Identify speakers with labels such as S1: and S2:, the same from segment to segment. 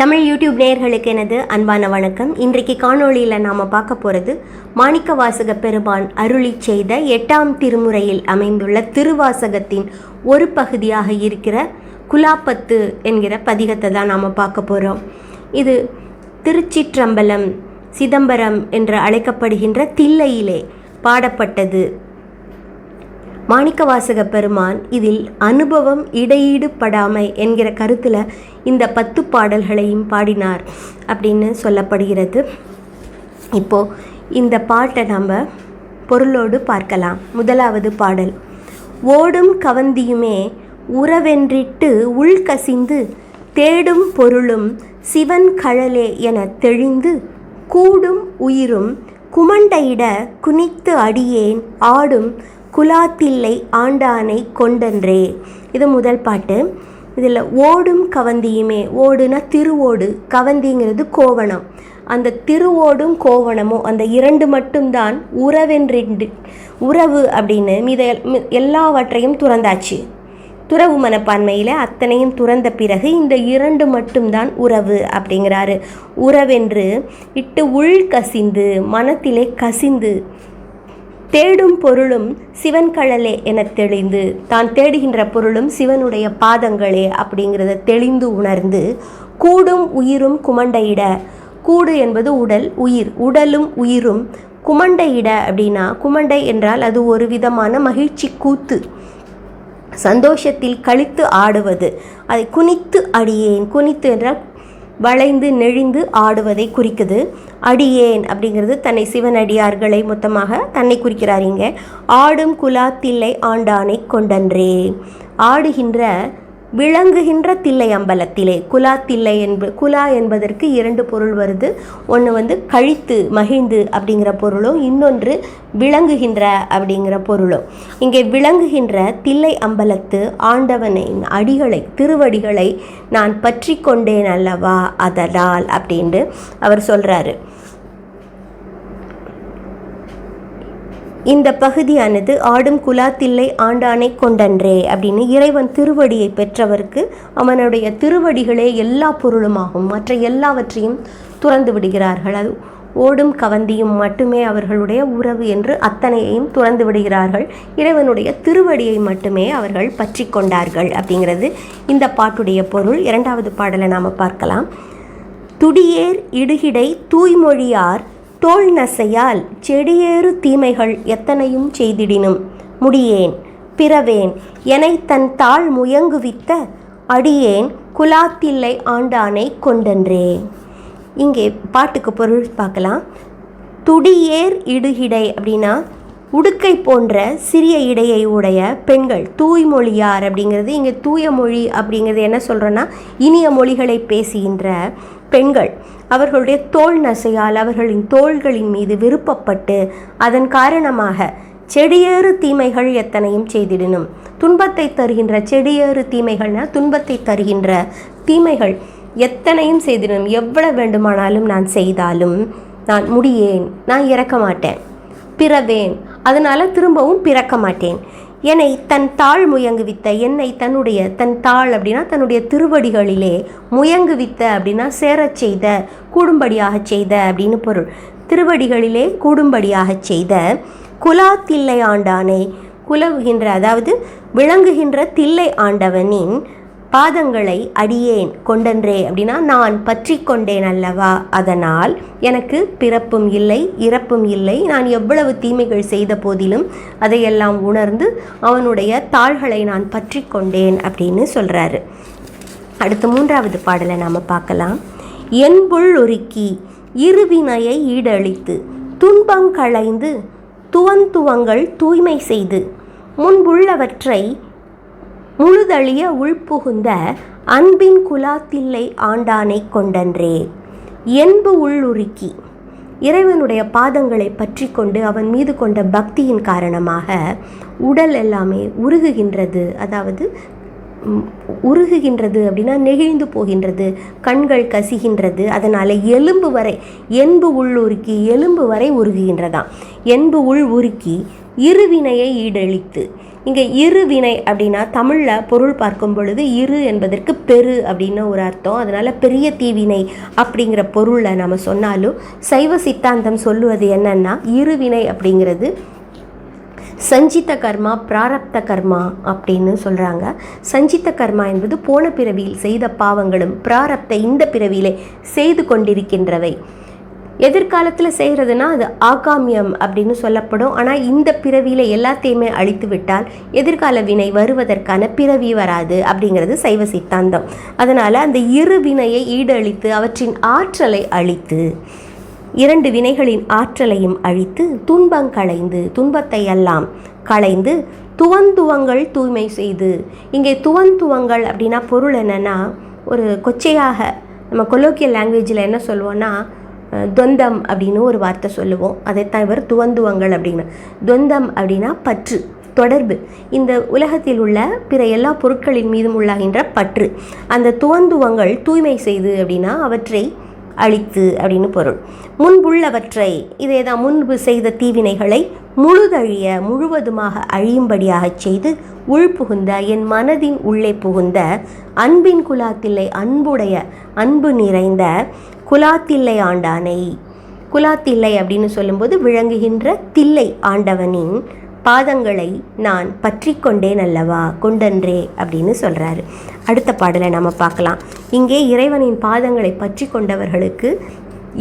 S1: Tamil YouTube நேயர்களுக்கு எனது அன்பான வணக்கம். இன்றைக்கு காணொளியில் நாம் பார்க்க போகிறது மாணிக்க வாசக பெருமான் அருளி செய்த எட்டாம் திருமுறையில் அமைந்துள்ள திருவாசகத்தின் ஒரு பகுதியாக இருக்கிற குலாப்பத்து என்கிற பதிகத்தை தான் நாம் பார்க்க போகிறோம் இது திருச்சிற்றம்பலம் சிதம்பரம் என்று அழைக்கப்படுகின்ற தில்லையிலே பாடப்பட்டது. மாணிக்கவாசக பெருமான் இதில் அனுபவம் இடையீடு படாமை என்கிற கருத்தில் இந்த பத்து பாடல்களையும் பாடினார் அப்படின்னு சொல்லப்படுகிறது. இப்போ இந்த பாட்டை நம்ம பொருளோடு பார்க்கலாம். முதலாவது பாடல். ஓடும் கவந்தியுமே உறவென்றிட்டு உள்கசிந்து தேடும் பொருளும் சிவன் கழலே என தெளிந்து கூடும் உயிரும் குமண்டையிட குனித்து அடியேன் ஆடும் குலாத்தில்லை ஆண்டானை கொண்டன்றே. இது முதல் பாட்டு. இதில் ஓடும் கவந்தியுமே ஓடுனா திருவோடு கவந்திங்கிறது கோவணம். அந்த திருவோடும் கோவணமும் அந்த இரண்டு மட்டும்தான் உறவென்றிண்டு உறவு அப்படின்னு மித மி- எல்லாவற்றையும் துறந்தாச்சு. துறவு மனப்பான்மையில் அத்தனையும் துறந்த பிறகு இந்த இரண்டு மட்டும்தான் உறவு அப்படிங்கிறாரு. உறவென்று இட்டு உள் கசிந்து மனத்திலே கசிந்து தேடும் பொருளும் சிவன் கழலே என தெளிந்து தான் தேடுகின்ற பொருளும் சிவனுடைய பாதங்களே அப்படிங்கிறத தெளிந்து உணர்ந்து கூடும் உயிரும் குமண்டையிட. கூடு என்பது உடல் உயிர். உடலும் உயிரும் குமண்டையிட அப்படின்னா குமண்டை என்றால் அது ஒரு விதமான மகிழ்ச்சி கூத்து. சந்தோஷத்தில் கழித்து ஆடுவது. அதை குனித்து அடியேன். குனித்து என்றால் வளைந்து நெழிந்து ஆடுவதை குறிக்குது. அடியேன் அப்படிங்கிறது தன்னை சிவனடியார்களை மொத்தமாக தன்னை குறிக்கிறாரிங்க ஆடும் குலாத்தில்லை ஆண்டானை கொண்டன்றே. ஆடுகின்ற விளங்குகின்ற தில்லை அம்பலத்திலே. குலா தில்லை என்ப குலா என்பதற்கு இரண்டு பொருள் வருது. ஒன்று வந்து கழித்து மகிழ்ந்து அப்படிங்கிற பொருளும் இன்னொன்று விளங்குகின்ற அப்படிங்கிற பொருளும். இங்கே விளங்குகின்ற தில்லை அம்பலத்து ஆண்டவனின் அடிகளை திருவடிகளை நான் பற்றி கொண்டேன் அல்லவா? அதனால் அப்படின்ட்டு அவர் சொல்கிறாரு இந்த பகுதியானது ஆடும் குலாத்தில்லை ஆண்டானை கொண்டன்றே அப்படின்னு இறைவன் திருவடியை பெற்றவருக்கு அவனுடைய திருவடிகளே எல்லா பொருளுமாகும். மற்ற எல்லாவற்றையும் துறந்து விடுகிறார்கள். அது ஓடும் கவந்தியும் மட்டுமே அவர்களுடைய உறவு என்று அத்தனையையும் துறந்து விடுகிறார்கள். இறைவனுடைய திருவடியை மட்டுமே அவர்கள் பற்றி கொண்டார்கள் அப்படிங்கிறது இந்த பாட்டுடைய பொருள். இரண்டாவது பாடலை நாம் பார்க்கலாம். துடியேர் இடுகிடை தூய்மொழியார் தோல் நசையால் செடியேறு தீமைகள் எத்தனையும் செய்திடினும். முடியேன் பிறவேன் எனை தன் தாழ் முயங்குவித்த அடியேன் குலாத்தில்லை ஆண்டானை கொண்டன்றே. இங்கே பாட்டுக்கு பொருள் பார்க்கலாம். துடியேர் இடுகிடை அப்படின்னா உடுக்கை போன்ற சிறிய இடையை உடைய பெண்கள் தூய்மொழியார் அப்படிங்கிறது இங்கே தூய மொழி அப்படிங்கிறது என்ன சொல்கிறோன்னா இனிய மொழிகளை பேசுகின்ற பெண்கள். அவர்களுடைய தோல் நசையால் அவர்களின் தோள்களின் மீது விருப்பப்பட்டு அதன் காரணமாக செடியேறு தீமைகள் எத்தனையும் செய்திடணும். துன்பத்தை தருகின்ற செடியேறு தீமைகள்னா துன்பத்தை தருகின்ற தீமைகள் எத்தனையும் செய்திடணும். எவ்வளவு வேண்டுமானாலும் நான் செய்தாலும் நான் முடியேன் நான் இறக்க மாட்டேன் பிறவேன் அதனால் திரும்பவும் பிறக்க மாட்டேன். என்னை தன் தாழ் முயங்குவித்த என்னை தன்னுடைய தன் தாழ் அப்படின்னா தன்னுடைய திருவடிகளிலே முயங்குவித்த அப்படின்னா சேரச் செய்த கூடும்படியாக செய்த அப்படின்னு பொருள். திருவடிகளிலே கூடும்படியாக செய்த குலாத்தில்லை ஆண்டானை குலவுகின்ற அதாவது விளங்குகின்ற தில்லை ஆண்டவனின் பாதங்களை அடியேன் கொண்டன்றே அப்படின்னா நான் பற்றி கொண்டேன் அல்லவா? அதனால் எனக்கு பிறப்பும் இல்லை இறப்பும் இல்லை. நான் எவ்வளவு தீமைகள் செய்த போதிலும் அதையெல்லாம் உணர்ந்து அவனுடைய தாள்களை நான் பற்றி கொண்டேன் அப்படின்னு சொல்கிறாரு அடுத்த மூன்றாவது பாடலை நாம் பார்க்கலாம். என்புள் உருக்கி இருவினையை ஈடழித்து துன்பங்களைந்து துவந்துவங்கள் தூய்மை செய்து முன்புள்ளவற்றை முழுதழிய உள்புகுந்த அன்பின் குலாத்தில்லை ஆண்டானை கொண்டன்றே. என்பு உள்ளுருக்கி. இறைவனுடைய பாதங்களை பற்றி கொண்டு அவன் மீது கொண்ட பக்தியின் காரணமாக உடல் எல்லாமே உருகுகின்றது. அதாவது உருகுகின்றது அப்படின்னா நெகிழ்ந்து போகின்றது கண்கள் கசிகின்றது அதனால் எலும்பு வரை என்பு உள் உருக்கி எலும்பு வரை உருகுகின்றதாம். என்பு உள் உருக்கி இருவினையை ஈடழித்து இங்கே இரு வினை அப்படின்னா தமிழில் பொருள் பார்க்கும் பொழுது இரு என்பதற்கு பெரு அப்படின்னு ஒரு அர்த்தம். அதனால் பெரிய தீவினை அப்படிங்கிற பொருளில் நம்ம சொன்னாலும் சைவ சித்தாந்தம் சொல்லுவது என்னன்னா இருவினை அப்படிங்கிறது சஞ்சித்த கர்மா பிராரப்த கர்மா அப்படின்னு சொல்கிறாங்க சஞ்சித்த கர்மா என்பது போன பிறவியில் செய்த பாவங்களும் பிராரப்த இந்த பிறவியிலே செய்து கொண்டிருக்கின்றவை. எதிர்காலத்தில் செய்கிறதுனா அது ஆகாமியம் அப்படின்னு சொல்லப்படும். ஆனால் இந்த பிறவியில் எல்லாத்தையுமே அழித்து விட்டால் எதிர்கால வினை வருவதற்கான பிறவி வராது அப்படிங்கிறது சைவ சித்தாந்தம். அதனால் அந்த இரு வினையை ஈடழித்து அவற்றின் ஆற்றலை அழித்து இரண்டு வினைகளின் ஆற்றலையும் அழித்து துன்பம் களைந்து துன்பத்தை எல்லாம் களைந்து துவந்துவங்கள் தூய்மை செய்து இங்கே துவந்துவங்கள் அப்படின்னா பொருள் என்னென்னா ஒரு கொச்சையாக நம்ம கொலோக்கியல் லாங்குவேஜில் என்ன சொல்லுவோன்னா துவந்தம் தொந்தம் அப்படின்னு ஒரு வார்த்தை சொல்லுவோம். அதைத்தான் இவர் துவந்துவங்கள் அப்படின்னு. தொந்தம் அப்படின்னா பற்று தொடர்பு. இந்த உலகத்தில் உள்ள பிற எல்லா பொருட்களின் மீதும் உள்ளாகின்ற பற்று. அந்த துவந்துவங்கள் தூய்மை செய்து அப்படின்னா அவற்றை அழித்து அப்படின்னு பொருள். முன்புள்ளவற்றை இதே தான் முன்பு செய்த தீவினைகளை முழுதழிய முழுவதுமாக அழியும்படியாகச் செய்து உள் புகுந்த என் மனதின் உள்ளே புகுந்த அன்பின் குலாத்தில்லை அன்புடைய அன்பு நிறைந்த குலாத்தில்லை ஆண்டானை. குலாத்தில்லை அப்படின்னு சொல்லும்போது விளங்குகின்ற தில்லை ஆண்டவனின் பாதங்களை நான் பற்றி கொண்டேன் அல்லவா? கொண்டன்றே அப்படின்னு சொல்கிறாரு அடுத்த பாடலை நம்ம பார்க்கலாம். இங்கே இறைவனின் பாதங்களை பற்றி கொண்டவர்களுக்கு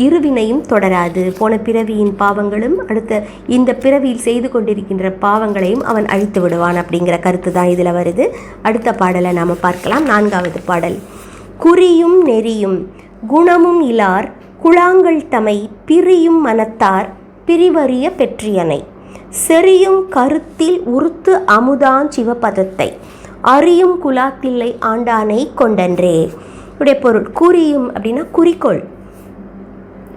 S1: இருவினையும் தொடராது. போன பிறவியின் பாவங்களும் அடுத்த இந்த பிறவியில் செய்து கொண்டிருக்கின்ற பாவங்களையும் அவன் அழித்து விடுவான் அப்படிங்கிற கருத்து தான் இதில் வருது. அடுத்த பாடலை நாம் பார்க்கலாம். நான்காவது பாடல். குறியும் நெறியும் குணமும் இலார் குழாங்கள் தமை பிரியும் மனத்தார் பிரிவறிய பெற்றியனை. செறியும் கருத்தில் உறுத்து அமுதான் சிவபதத்தை. அறியும் குலாத்தில்லை ஆண்டானை கொண்டன்றே. உடைய பொருள் குறியும் அப்படின்னா குறிக்கோள்.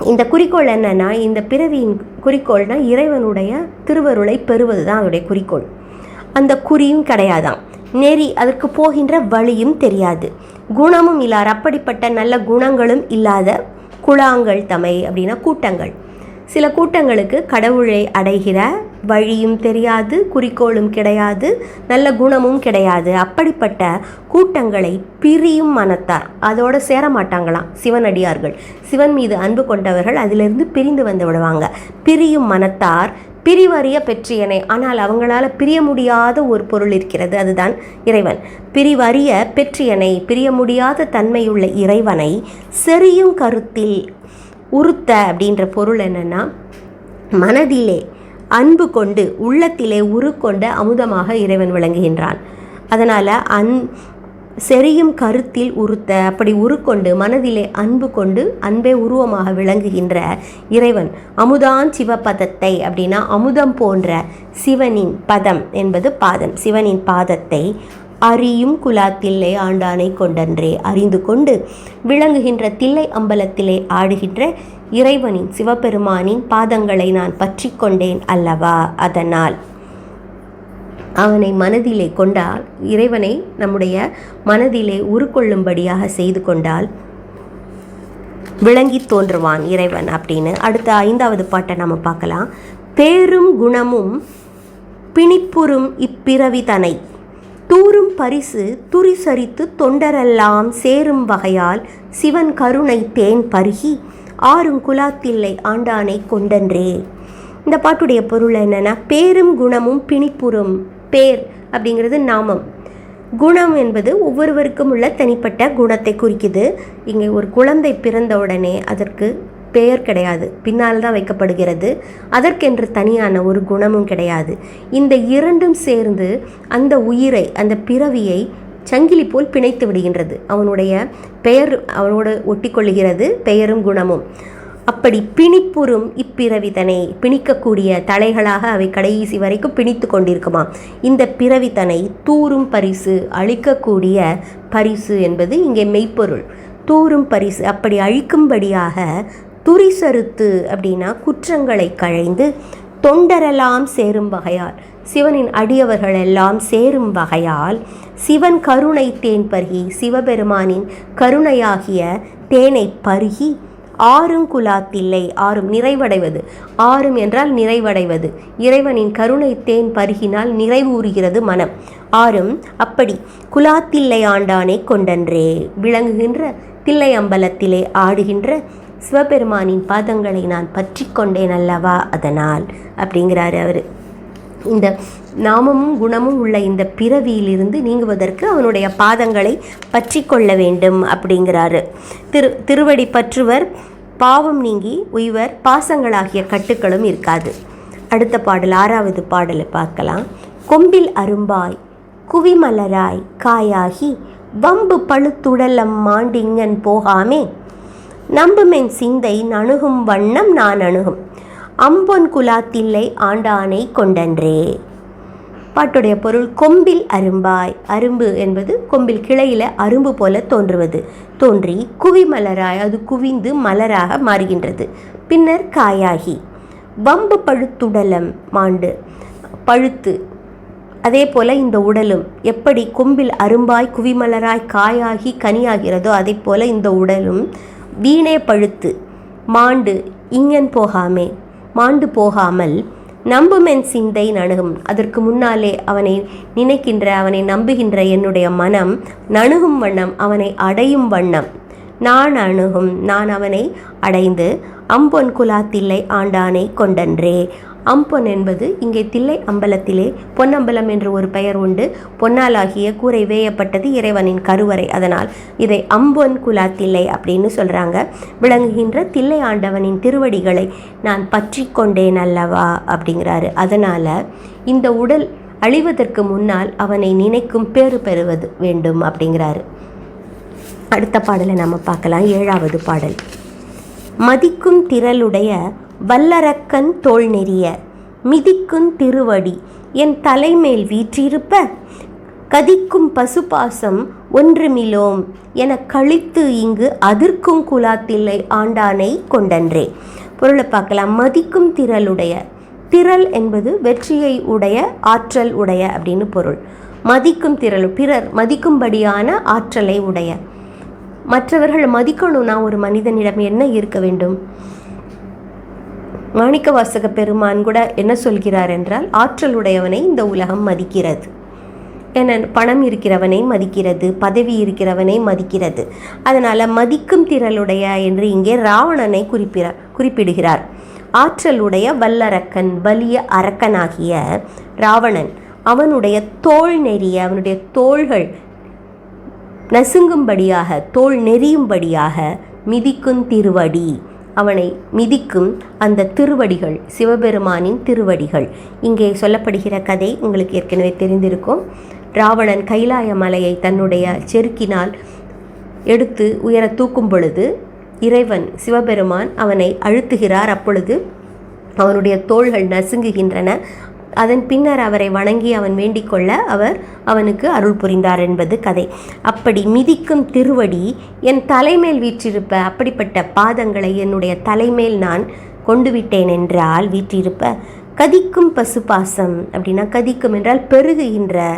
S1: இந்த குறிக்கோள் என்னன்னா இந்த பிறவியின் குறிக்கோள்னா இறைவனுடைய திருவருளை பெறுவது தான் அவருடைய குறிக்கோள். அந்த குறியும் கிடையாதாம். நெறி அதற்கு போகின்ற வழியும் தெரியாது. குணமும் இல்லார். அப்படிப்பட்ட நல்ல குணங்களும் இல்லாத குழாங்கள் தமை அப்படின்னா கூட்டங்கள். சில கூட்டங்களுக்கு கடவுளை அடைகிற வழியும் தெரியாது குறிக்கோளும் கிடையாது நல்ல குணமும் கிடையாது. அப்படிப்பட்ட கூட்டங்களை பிரியும் மனத்தார். அதோடு சேர மாட்டாங்களாம். சிவனடியார்கள் சிவன் மீது அன்பு கொண்டவர்கள் அதிலிருந்து பிரிந்து வந்து விடுவாங்க. பிரியும் மனத்தார் பிரிவறிய பெற்றியனை. ஆனால் அவங்களால பிரிய முடியாத ஒரு பொருள் இருக்கிறது அதுதான் இறைவன். பிரிவறிய பெற்றியனை பிரிய முடியாத தன்மையுள்ள இறைவனை செறியும் கருத்தில் உறுத்த அப்படின்ற பொருள் என்னன்னா மனதிலே அன்பு கொண்டு உள்ளத்திலே உருக்கொண்ட அமுதமாக இறைவன் விளங்குகின்றான். அதனால் அன் செறியும் கருத்தில் உறுத்த அப்படி உருக்கொண்டு மனதிலே அன்பு கொண்டு அன்பே உருவமாக விளங்குகின்ற இறைவன். அமுதான் சிவபதத்தை அப்படின்னா அமுதம் போன்ற சிவனின் பதம் என்பது பாதம். சிவனின் பாதத்தை அறியும் குலாத்தில்லை ஆண்டானை கொண்டன்றே அறிந்து கொண்டு விளங்குகின்ற தில்லை அம்பலத்திலே ஆடுகின்ற இறைவனின் சிவபெருமானின் பாதங்களை நான் பற்றி கொண்டேன் அல்லவா? அதனால் அவனை மனதிலே கொண்டால் இறைவனை நம்முடைய மனதிலே உருக்கொள்ளும்படியாக செய்து கொண்டால் விளங்கி தோன்றுவான் இறைவன் அப்படின்னு. அடுத்த ஐந்தாவது பாட்டை நம்ம பார்க்கலாம். பேரும் குணமும் பிணிப்புறும் இப்பிறவி தனை. தூரும் பரிசு துரிசரித்து தொண்டரெல்லாம் சேரும் வகையால் சிவன் கருணை தேன் பருகி ஆறும் குலாத்தில்லை ஆண்டானை கொண்டன்றே. இந்த பாட்டுடைய பொருள் என்னென்னா பேரும் குணமும் பிணிப்புறும் பேர் அப்படிங்கிறது நாமம். குணம் என்பது ஒவ்வொருவருக்கும் உள்ள தனிப்பட்ட குணத்தை குறிக்குது. இங்கே ஒரு குழந்தை பிறந்த உடனே அதற்கு பெயர் கிடையாது. பின்னால் தான் வைக்கப்படுகிறது. அதற்கென்று தனியான ஒரு குணமும் கிடையாது. இந்த இரண்டும் சேர்ந்து அந்த உயிரை அந்த பிறவியை சங்கிலி போல் பிணைத்து விடுகின்றது. அவனுடைய பெயர் அவனோடு ஒட்டிக்கொள்கிறது பெயரும் குணமும். அப்படி பிணிப்புறும் இப்பிறவிதனை பிணிக்கக்கூடிய தலைகளாக அவை கடைசி வரைக்கும் பிணித்து கொண்டிருக்குமா? இந்த பிறவிதனை தூரும் பரிசு அழிக்கக்கூடிய பரிசு என்பது இங்கே மெய்ப்பொருள். தூரும் பரிசு அப்படி அழிக்கும்படியாக துரிசறுத்து அப்படின்னா குற்றங்களை களைந்து தொண்டரெல்லாம் சேரும் வகையால் சிவனின் அடியவர்கள் எல்லாம் சேரும் வகையால் சிவன் கருணை தேன் பருகி சிவபெருமானின் கருணையாகிய தேனை பருகி ஆறும் குலாத்தில்லை ஆறும் நிறைவடைவது. ஆறும் என்றால் நிறைவடைவது. இறைவனின் கருணை தேன் பருகினால் நிறைவூறுகிறது மனம். ஆறும் அப்படி குலாத்தில்லை ஆண்டானை கொண்டன்றே விளங்குகின்ற தில்லை அம்பலத்திலே ஆடுகின்ற சிவபெருமானின் பாதங்களை நான் பற்றி கொண்டேன் அல்லவா அதனால்? அப்படிங்கிறாரு அவர். இந்த நாமமும் குணமும் உள்ள இந்த பிறவியிலிருந்து நீங்குவதற்கு அவனுடைய பாதங்களை பற்றி கொள்ள வேண்டும் அப்படிங்கிறாரு. திரு திருவடி பற்றுவர் பாவம் நீங்கி உய்வர் பாசங்களாகிய கட்டுக்களும் இருக்காது. அடுத்த பாடல் ஆறாவது பாடலை பார்க்கலாம். கொம்பில் அரும்பாய் குவிமலராய் காயாகி வம்பு பழுத்துடலம் மாண்டிங்கன் போகாமே. நம்புமென் சிந்தை நணுகும் வண்ணம் நான் அணுகும். அம்பொன் குலாத்தில்லை ஆண்டானை கொண்டன்றே. பாட்டுடைய பொருள் கொம்பில் அரும்பாய். அரும்பு என்பது கொம்பில் கிளையில அரும்பு போல தோன்றுவது. தோன்றி குவி மலராய் அது குவிந்து மலராக மாறுகின்றது. பின்னர் காயாகி. வம்பு பழுத்துடலம் மாண்டு. பழுத்து. அதே போல இந்த உடலும் எப்படி கொம்பில் அரும்பாய் குவிமலராய் காயாகி கனியாகிறதோ அதே போல இந்த உடலும் வீணே பழுத்து. மாண்டு இங்கன் போகாமே. மாண்டு போகாமல் நம்புமென் சிந்தை நணுகும். அதற்கு முன்னாலே அவனை நினைக்கின்ற அவனை நம்புகின்ற என்னுடைய மனம் நணுகும் வண்ணம் அவனை அடையும் வண்ணம். நான் அணுகும் நான் அவனை அடைந்து அம்பொன் குலாத்தில்லை ஆண்டானை கொண்டன்றே. அம்பொன் என்பது இங்கே தில்லை அம்பலத்திலே பொன்னம்பலம் என்று ஒரு பெயர் உண்டு. பொன்னாலாகிய கூரை வேயப்பட்டது இறைவனின் கருவறை. அதனால் இதை அம்பொன் குலாத்தில்லை அப்படின்னு சொல்கிறாங்க விளங்குகின்ற தில்லை ஆண்டவனின் திருவடிகளை நான் பற்றி கொண்டேன் அல்லவா அப்படிங்கிறாரு. அதனால் இந்த உடல் அழிவதற்கு முன்னால் அவனை நினைக்கும் பேறு பெறுவது வேண்டும் அப்படிங்கிறாரு. அடுத்த பாடலை நம்ம பார்க்கலாம். ஏழாவது பாடல். மதிக்கும் திரளுடைய வல்லரக்கன் தோல் நெறிய மிதிக்கும் திருவடி என் தலைமேல் வீற்றிருப்ப கதிக்கும் பசுபாசம் ஒன்றுமிலோம் என கழித்து இங்கு அதிர்க்கும் குலாத்தில்லை ஆண்டானை கொண்டன்றே. பொருளை பார்க்கலாம். மதிக்கும் திரளுடைய திரள் என்பது வெற்றியை உடைய ஆற்றல் உடைய அப்படின்னு பொருள். மதிக்கும் திரள் பிறர் மதிக்கும்படியான ஆற்றலை உடைய. மற்றவர்கள் மதிக்கணும்னா ஒரு மனிதனிடம் என்ன இருக்க வேண்டும்? மாணிக்கவாசக பெருமான் கூட என்ன சொல்கிறார் என்றால் ஆற்றல் உடையவனை இந்த உலகம் மதிக்கிறது. என பணம் இருக்கிறவனை மதிக்கிறது பதவி இருக்கிறவனை மதிக்கிறது. அதனால் மதிக்கும் திரளுடைய என்று இங்கே ராவணனை குறிப்பிட குறிப்பிடுகிறார். ஆற்றலுடைய வல்லரக்கன் வலிய அரக்கனாகிய ராவணன் அவனுடைய தோல் நெறிய அவனுடைய தோள்கள் நசுங்கும்படியாக தோல் நெறியும்படியாக மிதிக்கும் திருவடி. அவனை மிதிக்கும் அந்த திருவடிகள் சிவபெருமானின் திருவடிகள். இங்கே சொல்லப்படுகிற கதை உங்களுக்கு ஏற்கனவே தெரிந்திருக்கும். ராவணன் கைலாய மலையை தன்னுடைய செருக்கினால் எடுத்து உயர தூக்கும் பொழுது இறைவன் சிவபெருமான் அவனை அழுத்துகிறார். அப்பொழுது அவனுடைய தோள்கள் நசுங்குகின்றன. அதன் பின்னர் அவரை வணங்கி அவன் வேண்டிக் கொள்ள அவர் அவனுக்கு அருள் புரிந்தார் என்பது கதை. அப்படி மிதிக்கும் திருவடி என் தலைமேல் வீற்றிருப்ப அப்படிப்பட்ட பாதங்களை என்னுடைய தலைமேல் நான் கொண்டு விட்டேன் என்றால் வீற்றிருப்ப. கதிக்கும் பசுபாசம் அப்படின்னா கதிக்கும் என்றால் பெருகுகின்ற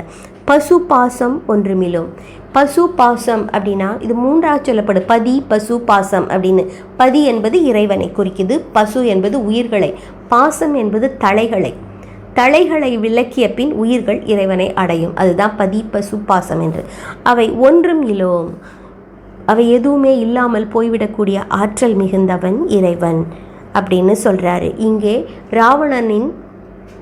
S1: பசு பாசம் ஒன்றுமிலும். பசு பாசம் அப்படின்னா இது மூன்றாவது சொல்லப்படும். பதி பசு பாசம் அப்படின்னு. பதி என்பது இறைவனை குறிக்குது. பசு என்பது உயிர்களை. பாசம் என்பது தலைகளை. தலைகளை விளக்கிய பின் உயிர்கள் இறைவனை அடையும். அதுதான் பதீப்ப சுப்பாசம் என்று. அவை ஒன்றும் இலோம் அவை எதுவுமே இல்லாமல் போய்விடக்கூடிய ஆற்றல் மிகுந்தவன் இறைவன் அப்படின்னு சொல்கிறாரு இங்கே ராவணனின்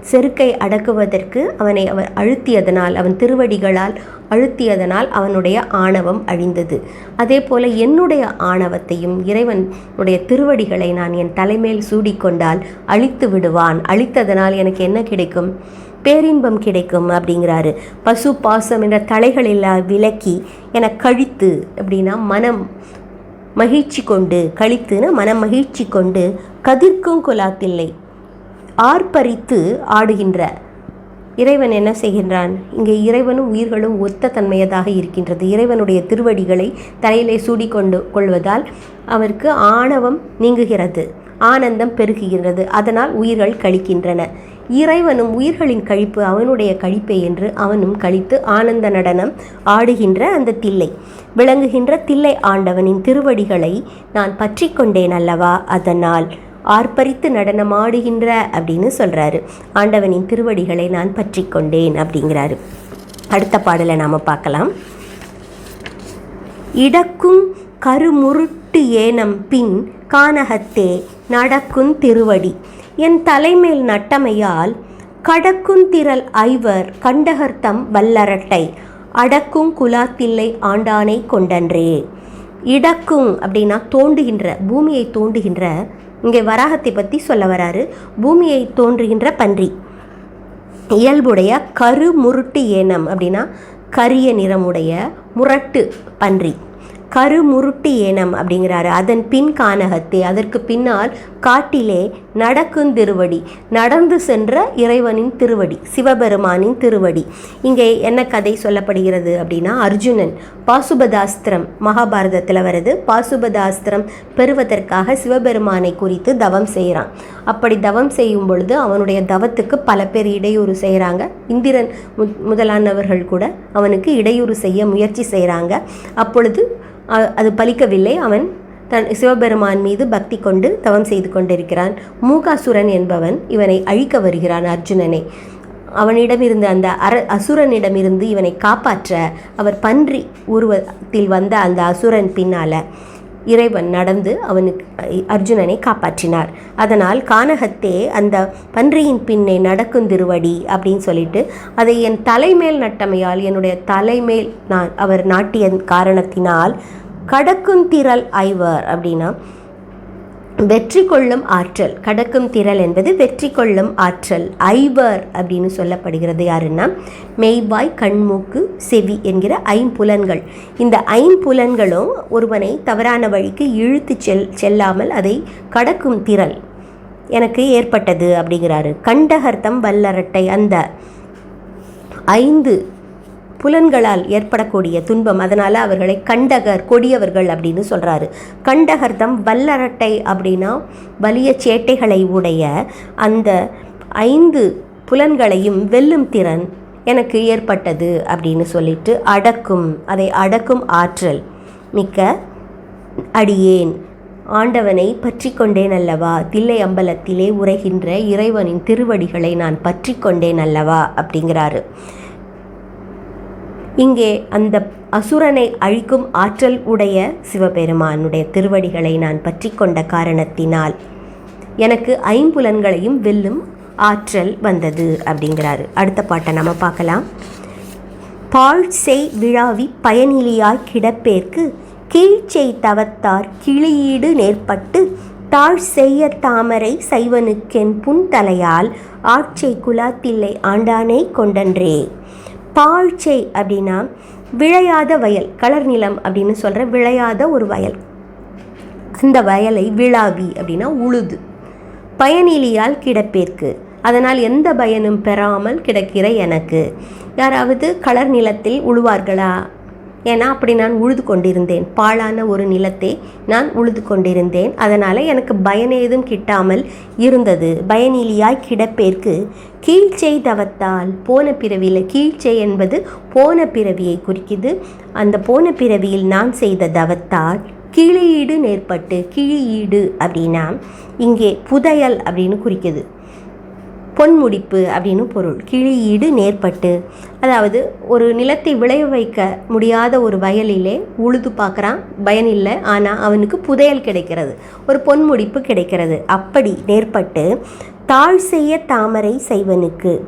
S1: செருக்கை அடக்குவதற்கு அவனை அவர் அழுத்தியதனால் அவன் திருவடிகளால் அழுத்தியதனால் அவனுடைய ஆணவம் அழிந்தது. அதே போல என்னுடைய ஆணவத்தையும் இறைவனுடைய திருவடிகளை நான் என் தலைமேல் சூடிக்கொண்டால் அழித்து விடுவான். அழித்ததனால் எனக்கு என்ன கிடைக்கும்? பேரின்பம் கிடைக்கும் அப்படிங்கிறாரு. பசு பாசம் என்ற தலைகளில் விலக்கி என கழித்து அப்படின்னா மனம் மகிழ்ச்சி கொண்டு கழித்துன்னு மனம் மகிழ்ச்சி கொண்டு கதிர்க்கும் குலாத்தில்லை. ஆர்ப்பரித்து ஆடுகின்ற இறைவன் என்ன செய்கின்றான்? இங்கே இறைவனும் உயிர்களும் ஒத்த தன்மையதாக இருக்கின்றது. இறைவனுடைய திருவடிகளை தலையிலே சூடிக்கொண்டு கொள்வதால் அவருக்கு ஆணவம் நீங்குகிறது ஆனந்தம் பெருகுகின்றது. அதனால் உயிர்கள் கழிக்கின்றன. இறைவனும் உயிர்களின் கழிப்பு அவனுடைய கழிப்பே என்று அவனும் கழித்து ஆனந்த நடனம் ஆடுகின்ற அந்த தில்லை. விளங்குகின்ற தில்லை ஆண்டவனின் திருவடிகளை நான் பற்றி கொண்டேன் அல்லவா? அதனால் ஆர்ப்பரித்து நடனமாடுகின்ற அப்படின்னு சொல்கிறாரு ஆண்டவனின் திருவடிகளை நான் பற்றி கொண்டேன் அப்படிங்கிறாரு. அடுத்த பாடலை நாம் பார்க்கலாம். இடக்கும் கருமுருட்டு ஏனம் பின் கானகத்தே நடக்குந் திருவடி. என் தலைமேல் நட்டமையால் கடக்குந்திரல் ஐவர் கண்டகர்த்தம் வல்லரட்டை. அடக்கும் குலாத்தில்லை ஆண்டானை கொண்டன்றே. இடக்கும் அப்படின்னா தோண்டுகின்ற பூமியை தோண்டுகின்ற இங்கே வராகத்தை பற்றி சொல்ல வராரு. பூமியை தோன்றுகின்ற பன்றி. இயல்புடைய கரு முருட்டு ஏனம் அப்படின்னா கரிய நிறமுடைய முரட்டு பன்றி. கருமுருட்டு ஏனம் அப்படிங்கிறாரு. அதன் பின் கானகத்தே அதற்கு பின்னால் காட்டிலே நடக்கும் திருவடி நடந்து சென்ற இறைவனின் திருவடி சிவபெருமானின் திருவடி. இங்கே என்ன கதை சொல்லப்படுகிறது அப்படின்னா அர்ஜுனன் பாசுபதாஸ்திரம் மகாபாரதத்தில் வருது பாசுபதாஸ்திரம் பெறுவதற்காக சிவபெருமானை குறித்து தவம் செய்கிறான் அப்படி தவம் செய்யும் பொழுது அவனுடைய தவத்துக்கு பல பேர் இடையூறு செய்கிறாங்க இந்திரன் மு முதலானவர்கள் கூட அவனுக்கு இடையூறு செய்ய முயற்சி செய்கிறாங்க அப்பொழுது அது பலிக்கவில்லை. அவன் தன் சிவபெருமான் மீது பக்தி கொண்டு தவம் செய்து கொண்டிருக்கிறான். மூகாசுரன் என்பவன் இவனை அழிக்க வருகிறான் அர்ஜுனனை. அவனிடமிருந்து அந்த அர அசுரனிடமிருந்து இவனை காப்பாற்ற அவர் பன்றி உருவத்தில் வந்த அந்த அசுரன் பின்னால இறைவன் நடந்து அவனுக்கு அர்ஜுனனை காப்பாற்றினார். அதனால் கானகத்தே அந்த பன்றியின் பின்னே நடக்கும் திருவடி அப்படின்னு சொல்லிட்டு அதை என் தலைமேல் நட்டமையால் என்னுடைய தலைமேல் நான் அவர் நாட்டிய காரணத்தினால் கடக்குந்திரல் ஐவர் அப்படின்னா வெற்றி கொள்ளும் ஆற்றல் கடக்கும் திரள் என்பது வெற்றி கொள்ளும் ஆற்றல் ஐவர் அப்படின்னு சொல்லப்படுகிறது யாருன்னா மெய்வாய் கண்மூக்கு செவி என்கிற ஐம்புலன்கள். இந்த ஐம்புலன்களும் ஒருவனை தவறான வழிக்கு இழுத்து செல் செல்லாமல் அதை கடக்கும் திரள். எனக்கு ஏற்பட்டது அப்படிங்கிறாரு. கண்டகர்த்தம் வல்லரட்டை அந்த ஐந்து புலன்களால் ஏற்படக்கூடிய துன்பம். அதனால் அவர்களை கண்டகர் கொடியவர்கள் அப்படின்னு சொல்கிறாரு கண்டகர்தம் வல்லரட்டை அப்படின்னா வலிய சேட்டைகளை உடைய அந்த ஐந்து புலன்களையும் வெல்லும் திறன் எனக்கு ஏற்பட்டது அப்படின்னு சொல்லிட்டு அடக்கும் அதை அடக்கும் ஆற்றல் மிக்க அடியேன். ஆண்டவனை பற்றி கொண்டேன் அல்லவா? தில்லை அம்பலத்திலே உரைகின்ற இறைவனின் திருவடிகளை நான் பற்றி கொண்டேன் அல்லவா? அப்படிங்கிறாரு. இங்கே அந்த அசுரனை அழிக்கும் ஆற்றல் உடைய சிவபெருமானுடைய திருவடிகளை நான் பற்றி கொண்ட காரணத்தினால் எனக்கு ஐம்புலன்களையும் வெல்லும் ஆற்றல் வந்தது அப்படிங்கிறாரு. அடுத்த பாட்டை நம்ம பார்க்கலாம். பாழ் செய் விழாவி பயனிலியாய் கிடப்பேர்க்கு கீழ்ச்செய் தவத்தார் கிளியீடு நேர்பட்டு தாழ் செய்ய தாமரை சைவனுக்கென் புன்தலையால் ஆட்சை குலாத்தில்லை ஆண்டானே கொண்டன்றே. பாழ்ச்சை அப்படின்னா விளையாத வயல் கலர் நிலம் அப்படின்னு சொல்கிற விளையாத ஒரு வயல். அந்த வயலை விழாவி அப்படின்னா உழுது. பயனிலியால் கிடப்பேற்கு. அதனால் எந்த பயனும் பெறாமல் கிடக்கிற எனக்கு. யாராவது கலர் நிலத்தில் உழுவார்களா? ஏன்னா அப்படி நான் உழுது கொண்டிருந்தேன். பாழான ஒரு நிலத்தை நான் உழுது கொண்டிருந்தேன். அதனால் எனக்கு பயன் ஏதும் கிட்டாமல் இருந்தது. பயனிலியாய் கிடப்பேற்கு கீழ்ச்சை தவத்தால் போன பிறவியில் கீழ்ச்சை என்பது போன பிறவியை குறிக்குது. அந்த போன பிறவியில் நான் செய்த தவத்தால் கிளியீடு நேர்பட்டு கிழியீடு அப்படின்னா இங்கே புதையல் அப்படின்னு குறிக்குது. பொன்முடிப்பு அப்படின்னு பொருள். கிழியீடு நேர்பட்டு. அதாவது ஒரு நிலத்தை விளைய வைக்க முடியாத ஒரு வயலிலே உழுது பார்க்குறான். பயன் இல்லை. ஆனால் அவனுக்கு புதையல் கிடைக்கிறது. ஒரு பொன்முடிப்பு கிடைக்கிறது. அப்படி நேர்பட்டு தாழ் செய்ய தாமரை செய்வனுக்கு.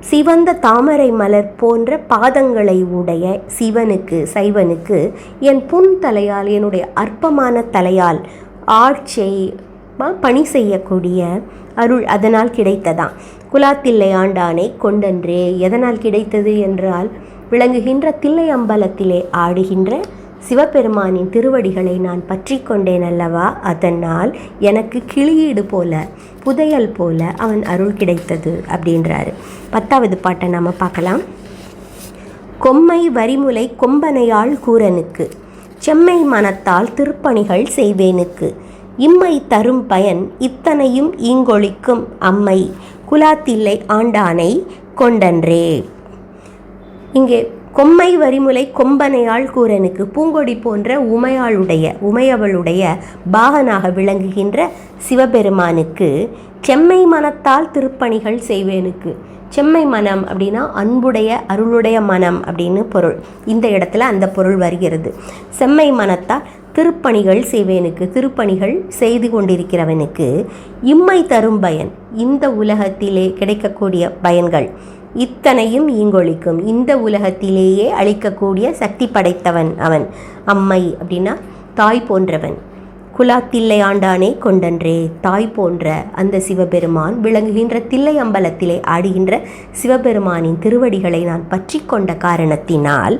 S1: சிவந்த தாமரை மலர் போன்ற பாதங்களை உடைய சிவனுக்கு சைவனுக்கு என் புன் தலையால் என்னுடைய அற்பமான தலையால் ஆட்சை பணி செய்யக்கூடிய அருள் அதனால் கிடைத்ததாம் குலாத்தில்லை ஆண்டானை கொண்டன்றே எதனால் கிடைத்தது என்றால் விளங்குகின்ற தில்லை அம்பலத்திலே ஆடுகின்ற சிவபெருமானின் திருவடிகளை நான் பற்றி கொண்டேன் அல்லவா? அதனால் எனக்கு கிளியீடு போல புதையல் போல அவன் அருள் கிடைத்தது அப்படின்றாரு. பத்தாவது பாட்டை நாம் பார்க்கலாம். கொம்மை வரிமுலை கொம்பனையாள் கூரனுக்கு செம்மை மனத்தால் திருப்பணிகள் செய்வேனுக்கு இம்மை தரும் பயன் இத்தனையும் ஈங்கொழிக்கும் அம்மை குலாத்தில்லை ஆண்டானை கொண்டன்றே. இங்கே கொம்மை வரிமுலை கொம்பனையாள் கூரனுக்கு பூங்கொடி போன்ற உமையாளுடைய உமையவளுடைய பாகனாக விளங்குகின்ற சிவபெருமானுக்கு செம்மை மனத்தால் திருப்பணிகள் செய்வேனுக்கு. செம்மை மனம் அப்படின்னா அன்புடைய அருளுடைய மனம் அப்படின்னு பொருள். இந்த இடத்துல அந்த பொருள் வருகிறது. செம்மை மனத்தால் திருப்பணிகள் செய்வேனுக்கு திருப்பணிகள் செய்து கொண்டிருக்கிறவனுக்கு இம்மை தரும் பயன். இந்த உலகத்திலே கிடைக்கக்கூடிய பயன்கள் இத்தனையும் ஈங்கொழிக்கும். இந்த உலகத்திலேயே அழிக்கக்கூடிய சக்தி படைத்தவன் அவன். அம்மை அப்படின்னா தாய் போன்றவன். குலாத்தில்லை ஆண்டானே கொண்டன்றே தாய் போன்ற அந்த சிவபெருமான் விளங்குகின்ற தில்லை அம்பலத்திலே ஆடுகின்ற சிவபெருமானின் திருவடிகளை நான் பற்றி கொண்ட காரணத்தினால்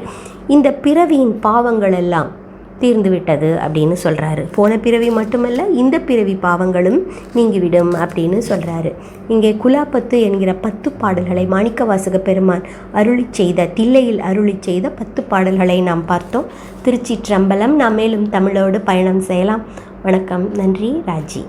S1: இந்த பிறவியின் பாவங்களெல்லாம் தீர்ந்துவிட்டது அப்படின்னு சொல்கிறாரு போன பிறவி மட்டுமல்ல இந்த பிறவி பாவங்களும் நீங்கிவிடும் அப்படின்னு சொல்கிறாரு இங்கே குலாப்பத்து என்கிற பத்து பாடல்களை மாணிக்கவாசக பெருமான் அருளி செய்த தில்லையில் அருளி செய்த பத்து பாடல்களை நாம் பார்த்தோம். திருச்சி ட்ரம்பலம் நாம் மேலும் தமிழோடு பயணம் செய்யலாம். வணக்கம் நன்றி ராஜி.